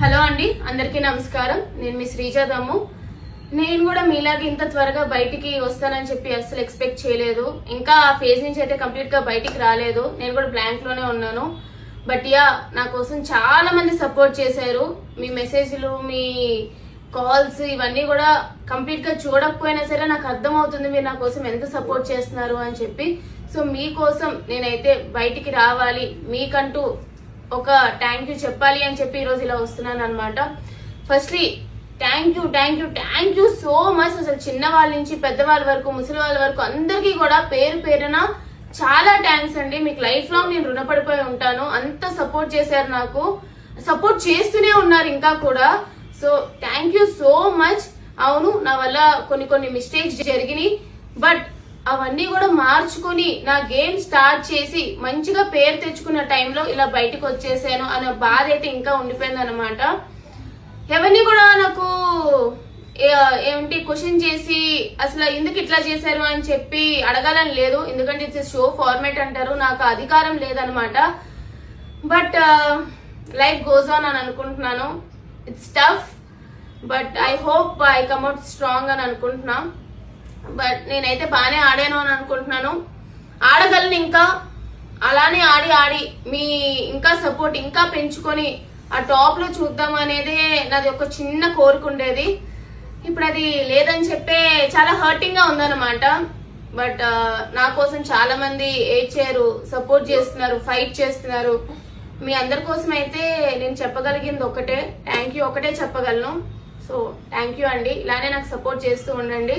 Hello అండి అందరికీ నమస్కారం. నేను మీ శ్రీజాదమ్ము నేను కూడా మీలాగే ఇంత త్వరగా బయటికి వస్తానని చెప్పి అస్సలు ఎక్స్పెక్ట్ చేయలేదు. ఇంకా ఆ ఫేజ్ నుంచి అయితే కంప్లీట్గా బయటికి రాలేదు. నేను కూడా బ్లాంక్లోనే ఉన్నాను. బట్ యా నా కోసం చాలా మంది సపోర్ట్ చేశారు. మీ మెసేజ్లు మీ కాల్స్ ఇవన్నీ కూడా కంప్లీట్గా చూడకపోయినా సరే నాకు అర్థమవుతుంది మీరు నా కోసం ఎంత సపోర్ట్ చేస్తున్నారు అని చెప్పి. సో మీకోసం నేనైతే బయటికి రావాలి. మీకంటూ ఒక థ్యాంక్ యూ చెప్పాలి అని చెప్పి ఈరోజు ఇలా వస్తున్నాను అనమాట firstly thank you thank you thank you so much అసలు చిన్న వాళ్ళ నుంచి పెద్దవాళ్ళ వరకు ముసలి వాళ్ళ వరకు అందరికీ కూడా పేరు పేరున చాలా థ్యాంక్స్ అండి. మీకు లైఫ్ లాంగ్ నేను రుణపడిపోయి ఉంటాను. అంత సపోర్ట్ చేశారు నాకు. సపోర్ట్ చేస్తూనే ఉన్నారు ఇంకా కూడా. So thank you so much అవును నా వల్ల కొన్ని కొన్ని మిస్టేక్స్ జరిగినాయి. బట్ అవన్నీ కూడా మార్చుకొని నా గేమ్ స్టార్ట్ చేసి మంచిగా పేరు తెచ్చుకున్న టైంలో ఇలా బయటకు వచ్చేసాను అనే బాధ అయితే ఇంకా ఉండిపోయింది అనమాట ఎవరిని కూడా నాకు ఏమిటి క్వశ్చన్ చేసి అసలు ఎందుకు ఇట్లా చేశారు అని చెప్పి అడగాలని లేదు. ఎందుకంటే ఇట్స్ షో ఫార్మేట్ అంటారు నాకు అధికారం లేదనమాట బట్ లైఫ్ గోజ్ ఆన్ అని అనుకుంటున్నాను. It's tough but I hope I come out strong అని అనుకుంటున్నాను బట్ నేనైతే బాగానే ఆడాను అని అనుకుంటున్నాను. ఆడగలను ఇంకా. అలానే ఆడి ఆడి. మీ ఇంకా సపోర్ట్ ఇంకా పెంచుకొని ఆ టాప్లో చూద్దాం అనేది నాది ఒక చిన్న కోరిక ఉండేది. ఇప్పుడు అది లేదని చెప్పే చాలా హర్టింగ్గా ఉందన్నమాట. బట్ నా కోసం చాలా మంది ఏడ్చారు సపోర్ట్ చేస్తున్నారు ఫైట్ చేస్తున్నారు. మీ అందరి కోసం అయితే నేను చెప్పగలిగింది ఒకటే. థ్యాంక్ యూ ఒకటే చెప్పగలను. సో థ్యాంక్ యూ అండి. ఇలానే నాకు సపోర్ట్ చేస్తూ ఉండండి.